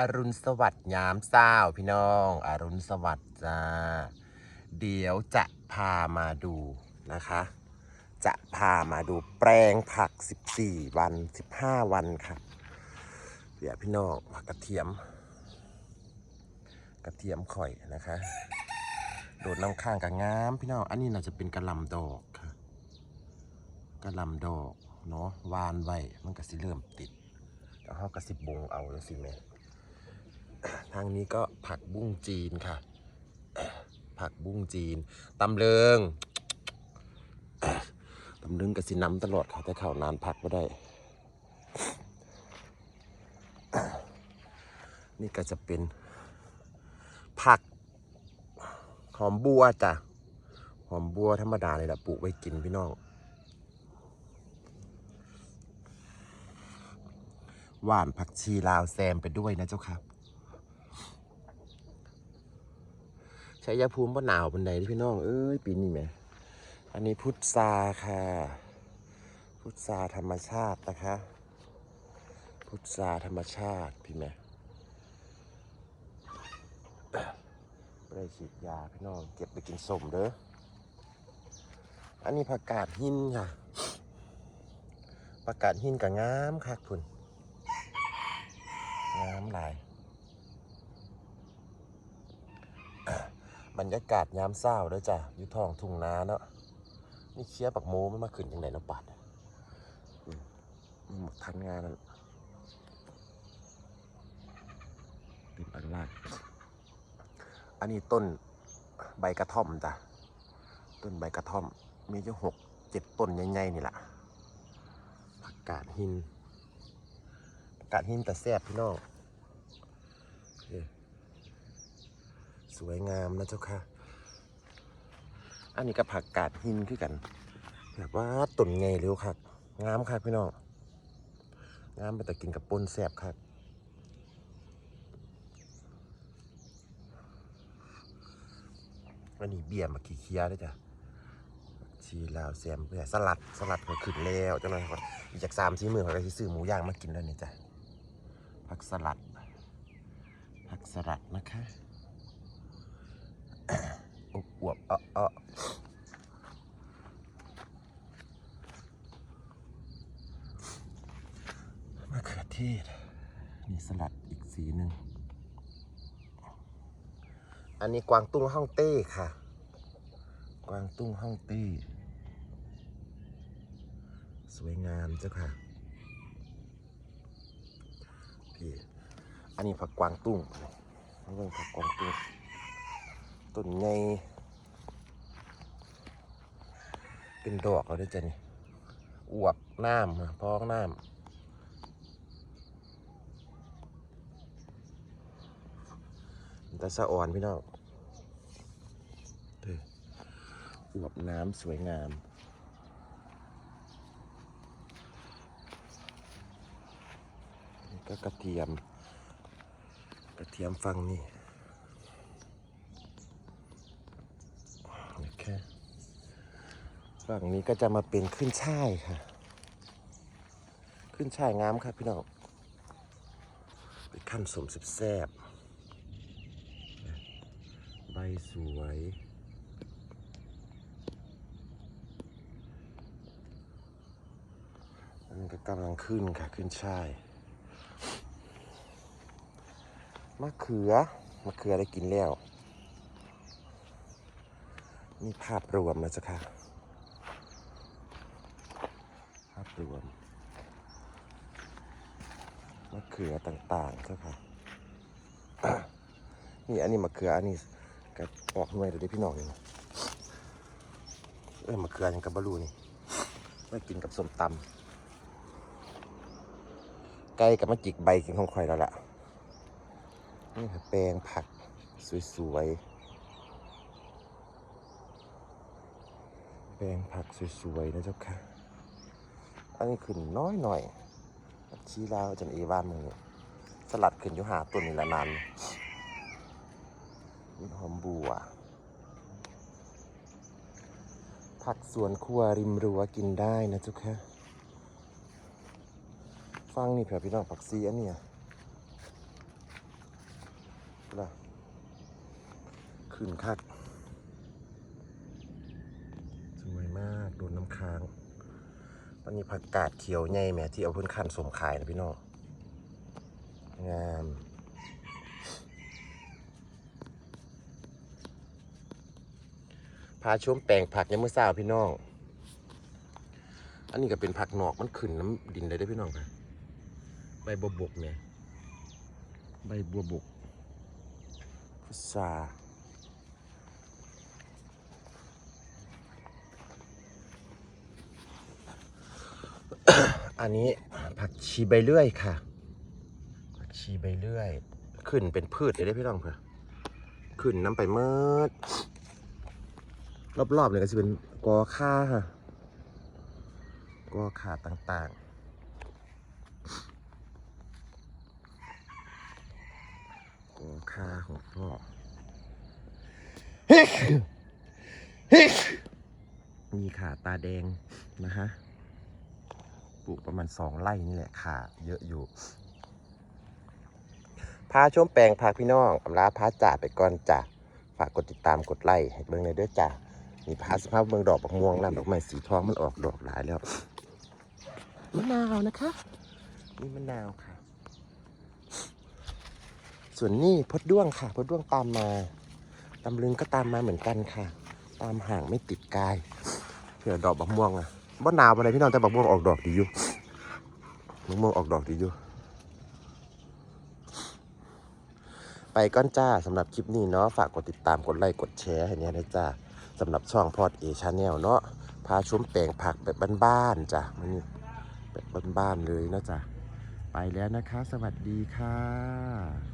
อรุณสวัสดิ์ยามเช้าพี่น้อง อรุณสวัสดิ์จ้า เดี๋ยวจะพามาดูนะคะ จะพามาดูแปลงผัก 14 วัน 15 วันค่ะเดี๋ยวพี่น้องผักกระเทียม กระเทียมข่อยนะคะ โดดน้ำข้างกับงามพี่น้อง อันนี้น่าจะเป็นกระลำดอกค่ะกระลำดอกเนาะวานไว้มันก็สิเริ่มติดแล้วเขากระสิบบงเอาแล้วสิแม่ ทางนี้ก็ผักบุ้งจีนค่ะ ผักบุ้งจีนตำเลิงตำเลิงกระสิน้ำตลอดค่ะแต่ข่าวนานผักไม่ได้ นี่ก็จะเป็น ผัก หอมบัวจ้ะ หอมบัวธรรมดาเลยแหละปลูกไว้กินพี่น้อง หวานผักชีลาวแซมไปด้วยนะเจ้าครั บชัยภูมิบ่หนาวบันไดที่พี่น้อง เอ้ยปีนี้แหมอันนี้พุทราค่ะ พุทราธรรมชาตินะคะ พุทราธรรมชาติพี่แม่ไปได้ฉีดยาพี่น้อง เก็บไปกินสมเด้อ อันนี้ผักกาดหินค่ะผักกาดหินกับงามคักคุณน้ำลาย บรรยากาศยามเศร้าเด้อจ้ะอยู่ท้องทุ่งนาเนาะนี่เคี้ยปักโมไม่มาขึ้นยังไงเนาะปัดอืมหมดทันงานนั่นติดอันลากอันนี้ต้นใบกระท่อมจ้ะต้นใบกระท่อม มีอยู่หกเจ็ดต้นใหญ่ๆนี่แหละผักกาดหินผักกาดหินแต่แซ่บพี่น้องเอ้ย สวยงามนะเจ้าค่ะ อันนี้ก็ผักกาดหินคือกัน แบบว่าต้นไงเร็วครับงามครับพี่น้องงามไปแต่กินกับปนแซ่บครับอันนี้เบียร์มาขี้เคี้ยด้วยจ้ะชีลาวแซมเพื่อสลัดสลัดก็ขึ้นแล้วจังเลยครับอีกจากสามสี่มือเขาก็สิซื้อหมูย่างมากินแล้วนี่จ้ะผักสลัดผักสลัดนะคะ อวบอวบเอ่อเอ่อมะเขือเทศนี่สลัดอีกสีหนึ่ง อันนี้กวางตุ้งฮ่องเต้ค่ะ กวางตุ้งฮ่องเต้ สวยงามเจ้าค่ะพี่อันนี้ผักกวางตุ้งนี่เป็นผักกวางตุ้ง ต้นไงเป็นดอกเอาได้จ้ะนี่อวบน้ำอะพองน้ำมันจะสะอ่อนพี่น้องเด้อวบน้ำสวยงามนี่ก็กระเทียม กระเทียมฟังนี่โอเค ฝั่งนี้ก็จะมาเป็นขึ้นช่ายค่ะ ขึ้นช่ายงามครับพี่น้องเป็นขั้นสมสิบแซบใบสวยอันก็กำลังขึ้นค่ะ ขึ้นช่ายมะเขือมะเขือได้กินแล้ว นี่ภาพรวมนะจ๊ะค่ะ ภาพ รวมมะเขือต่างๆเจ้าค่ะนี่อันนี้มะเขืออันนี้กับออกหน่วยเดี๋ยวได้พี่น้องนี่เอ้ยมะเขือยังกับบะรูนี่ไว้กินกับส้มตำไก่กับมะจิกใบกินของข่อยแล้วล่ะนี่คะแปลงผักสวยๆแปลงผักสวยๆนะเจ้าค่ะ อันนี้ขึ้นน้อยหน่อยชีลาวจนเอวานมือสลัดขึ้นอยู่หาต้นนี่ละนานหอมบัว ผักสวนครัวริมรั้วกินได้นะจ้าค่ะฟังนี่เผื่อพี่น้องผักซีอันเนี้ยล่ะขึ้นคัก สวยมาก โดนน้ำค้าง ตอนนี้ผักกาดเขียวใหญ่แม่ที่เอาพื้นขั้นสมขายนะพี่น้องงามพาชมแปลงผักยังเมื่อเช้าพี่น้อง อันนี้ก็เป็นผักหนอกมันขึ้นน้ำดินเลยได้พี่น้องค่ะใบบัวบกเนี่ยใบบัวบกพุทรา อันนี้ผักชีใบเลื่อยค่ะ ผักชีใบเลื่อย ขึ้นเป็นพืชเลยได้พี่น้องเพื่อขึ้นน้ำไปเมิดรอบๆเลยก็จะเป็นกอค่าค่ะกอขาต่างๆกอค่าของพ่อมีขาตาแดงนะฮะ ปลูกประมาณสองไร่นี่แหละขาเยอะอยู่ พาชมแปลงพาพี่น้องอำลาพาจ่าไปก่อนจ้ะฝากกดติดตามกดไลค์ให้เบิ่งเลยด้อจ้ะมีพาสภาพเมืองดอกบักม่วงแล้วดอกไม้สีทองมันออกดอกหลายแล้วมะนาวนะคะนี่มะนาวค่ะ ส่วนนี่พดด้วงค่ะ พดด้วงตามมาตำลึงก็ตามมาเหมือนกันค่ะ ตามห่างไม่ติดกายเผื่อดอกบักม่วงอะ บ่หนาวอะไรพี่น้องแต่บักม่วงออกดอกดีอยู่บักม่วงออกดอกดีอยู่ ไปก้อนจ้าสำหรับคลิปนี้เนาะฝากกดติดตามกดไลค์กดแชร์ให้เนี่ยนะจ้าสำหรับช่องพอดเอชาแนลเนาะพาชมแปลงผักแบบบ้านๆจ้ะมันนี่แบบบ้านๆเลยนะจ้ะไปแล้วนะคะ สวัสดีค่ะ